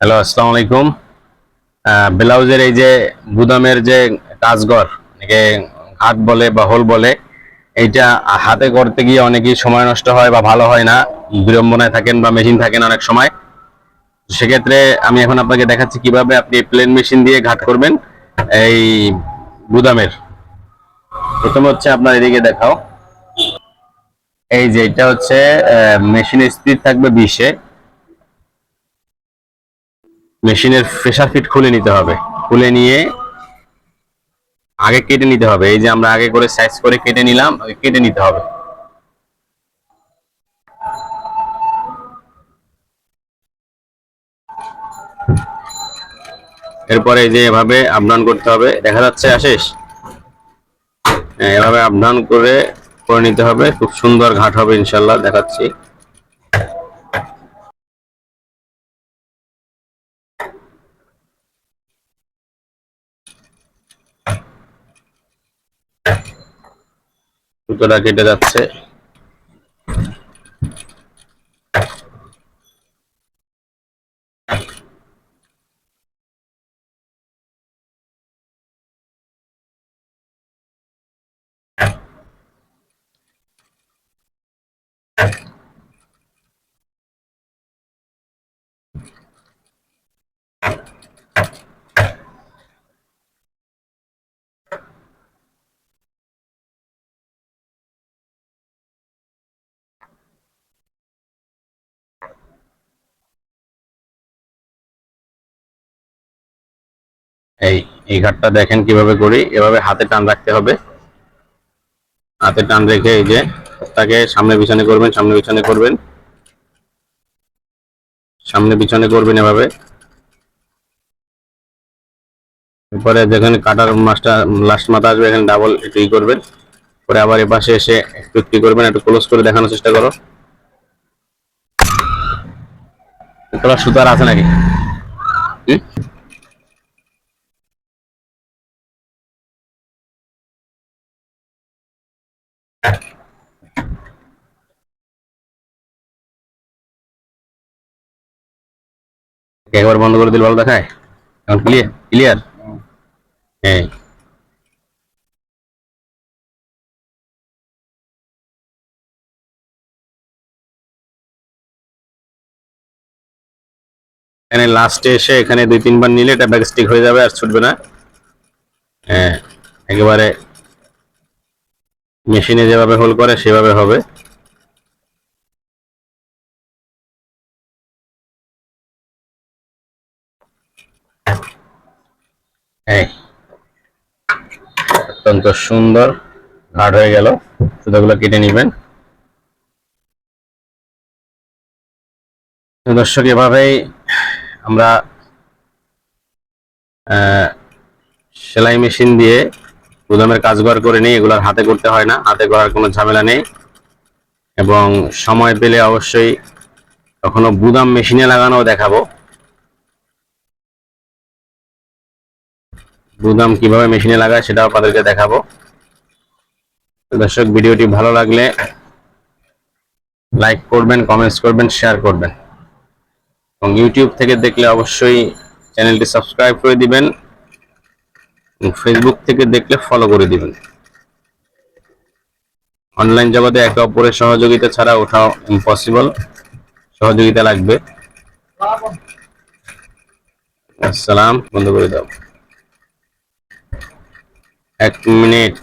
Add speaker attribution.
Speaker 1: Hello আসসালামু আলাইকুম। ব্লাউজের এই যে গুদামের যে কাজঘর অনেকে ঘাট বলে বা হোল বলে, এইটা হাতে করতে গিয়ে অনেকেই সময় নষ্ট হয় বা ভালো হয় না। বিড়ম্বনায় থাকেন বা মেশিন থাকেন অনেক সময়। সেক্ষেত্রে আমি এখন আপনাকে দেখাচ্ছি কীভাবে আপনি প্লেন মেশিন দিয়ে ঘাট করবেন এই গুদামের। প্রথমে হচ্ছে আপনার এদিকে দেখাও। এই যে এটা হচ্ছে মেশিনের স্পিড থাকবে বিশে। মেশিনের প্রেসার ফিট খুলে নিতে হবে। খুলে নিয়ে আগে কেটে নিতে হবে। এই যে আমরা আগে করে সাইজ করে কেটে নিলাম কেটে নিতে হবে। এরপরে যে এভাবে আপডাউন করতে হবে। দেখা যাচ্ছে আশিস? হ্যাঁ, এভাবে আপডাউন করে করে নিতে হবে। খুব সুন্দর ঘাট হবে ইনশাল্লাহ দেখাচ্ছি। সুতোটা কেটে যাচ্ছে। এই এই ঘাটটা দেখেন কীভাবে করি। এভাবে হাতে টান রাখতে হবে। হাতে টান রেখে এই যে তাকে সামনে পিছনে করবেন, সামনে পিছনে করবেন। সামনে পিছনে করবেন এভাবে। এরপরে যেখানে কাটার মাছটা, লাস্ট মাথা আসবে, এখানে ডাবল একটু ই করবেন। পরে আবার এপাশে এসে একটু কি করবেন, একটু ক্লোজ করে দেখানোর চেষ্টা করো। তোমার সুতার আছে নাকি? একবার বন্ধ করে দিলে ভালো দেখায়? এখন ক্লিয়ার ক্লিয়ার হ্যাঁ। এখানে লাস্টে এসে এখানে দুই, তিনবার নিলে এটা ব্যাক স্টিক হয়ে যাবে আর ছুটবে না। হ্যাঁ একেবারে মেশিনে যেভাবে হোল করে, সেভাবে হবে। অত্যন্ত সুন্দর ঘাট হয়ে গেল। সুতোগুলো কেটে নেবেন। দর্শক, এভাবেই আমরা সেলাই মেশিন দিয়ে গুদামের কাজঘর করে নিই। এগুলোর হাতে করতে হয় না। হাতে করার কোনো ঝামেলা নেই। এবং সময় পেলে অবশ্যই কখনো গুদাম মেশিনে লাগানো দেখাবো। গুদাম কীভাবে মেশিনে লাগায় সেটাও আপনাদেরকে দেখাবো। দর্শক, ভিডিওটি ভালো লাগলে লাইক করবেন কমেন্টস করবেন শেয়ার করবেন। এবং ইউটিউব থেকে দেখলে অবশ্যই চ্যানেলটি সাবস্ক্রাইব করে দিবেন ফেসবুক থেকে দেখলে ফলো করে দিবেন। অনলাইন জগতে একে অপরের সহযোগিতা ছাড়া ওঠা ইম্পসিবল সহযোগিতা লাগবে। আসসালাম, বন্ধ করে দাও। এক মিনিট।